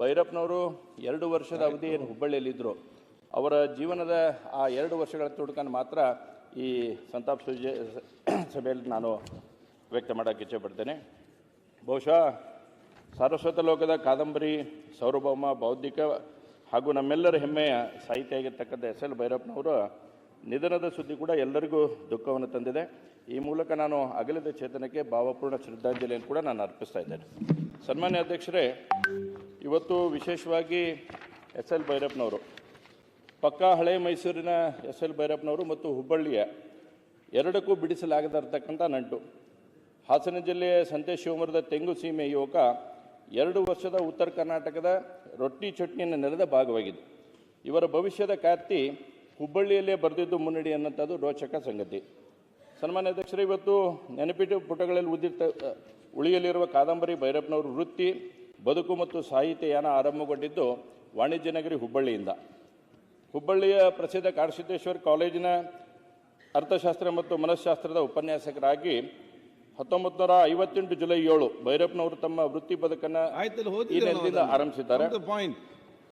ಭೈರಪ್ಪನವರು ಎರಡು ವರ್ಷದ ಅವಧಿ ಏನು ಹುಬ್ಬಳ್ಳಿಯಲ್ಲಿದ್ದರು. ಅವರ ಜೀವನದ ಆ ಎರಡು ವರ್ಷಗಳ ತುಡುಕನ್ನು ಮಾತ್ರ ಈ ಸಂತಾಪ ಸೂಚೆ ಸಭೆಯಲ್ಲಿ ನಾನು ವ್ಯಕ್ತ ಮಾಡೋಕ್ಕೆ ಇಚ್ಛೆಪಡ್ತೇನೆ ಬಹುಶಃ ಸಾರಸ್ವತ ಲೋಕದ ಕಾದಂಬರಿ ಸಾರ್ವಭೌಮ ಬೌದ್ಧಿಕ ಹಾಗೂ ನಮ್ಮೆಲ್ಲರ ಹೆಮ್ಮೆಯ ಸಾಹಿತ್ಯ ಆಗಿರ್ತಕ್ಕಂಥ ಎಸ್ ಎಲ್ ಭೈರಪ್ಪನವರ ನಿಧನದ ಸುದ್ದಿ ಕೂಡ ಎಲ್ಲರಿಗೂ ದುಃಖವನ್ನು ತಂದಿದೆ. ಈ ಮೂಲಕ ನಾನು ಅಗಲಿದ ಚೇತನಕ್ಕೆ ಭಾವಪೂರ್ಣ ಶ್ರದ್ಧಾಂಜಲಿಯನ್ನು ಕೂಡ ನಾನು ಅರ್ಪಿಸ್ತಾ ಇದ್ದೇನೆ. ಸನ್ಮಾನ್ಯ ಅಧ್ಯಕ್ಷರೇ ಇವತ್ತು ವಿಶೇಷವಾಗಿ ಎಸ್ ಎಲ್ ಭೈರಪ್ಪನವರು, ಪಕ್ಕಾ ಹಳೆ ಮೈಸೂರಿನ ಎಸ್ ಎಲ್ ಭೈರಪ್ಪನವರು ಮತ್ತು ಹುಬ್ಬಳ್ಳಿಯ ಎರಡಕ್ಕೂ ಬಿಡಿಸಲಾಗದಿರ್ತಕ್ಕಂಥ ನಂಟು. ಹಾಸನ ಜಿಲ್ಲೆಯ ಸಂತೆ ಶಿವಮೊಗ್ಗದ ತೆಂಗು ಸೀಮೆ ಯುವಕ ಎರಡು ವರ್ಷದ ಉತ್ತರ ಕರ್ನಾಟಕದ ರೊಟ್ಟಿ ಚಟ್ನಿಯನ್ನು ನೆರೆದ ಭಾಗವಾಗಿದೆ. ಇವರ ಭವಿಷ್ಯದ ಕಾರ್ತಿ ಹುಬ್ಬಳ್ಳಿಯಲ್ಲೇ ಬರೆದಿದ್ದು ಮುನ್ನಡಿ ಅನ್ನೋಂಥದ್ದು ರೋಚಕ ಸಂಗತಿ. ಸನ್ಮಾನ್ಯ ಅಧ್ಯಕ್ಷರು, ಇವತ್ತು ನೆನಪಿಟ್ಟು ಪುಟಗಳಲ್ಲಿ ಉದಿರ್ತ, ಉಳಿಯಲಿರುವ ಕಾದಂಬರಿ ಭೈರಪ್ಪನವರು ವೃತ್ತಿ ಬದುಕು ಮತ್ತು ಸಾಹಿತ್ಯ ಯಾನ ಆರಂಭಗೊಂಡಿದ್ದು ವಾಣಿಜ್ಯ ನಗರಿ ಹುಬ್ಬಳ್ಳಿಯಿಂದ. ಹುಬ್ಬಳ್ಳಿಯ ಪ್ರಸಿದ್ಧ ಕಾಡಸಿದ್ದೇಶ್ವರ ಕಾಲೇಜಿನ ಅರ್ಥಶಾಸ್ತ್ರ ಮತ್ತು ಮನಃಶಾಸ್ತ್ರದ ಉಪನ್ಯಾಸಕರಾಗಿ ಹತ್ತೊಂಬತ್ತು ನೂರ ಐವತ್ತೆಂಟು ಜುಲೈ ಏಳು ಭೈರಪ್ಪನವರು ತಮ್ಮ ವೃತ್ತಿ ಬದುಕನ್ನು ಆರಂಭಿಸಿದ್ದಾರೆ.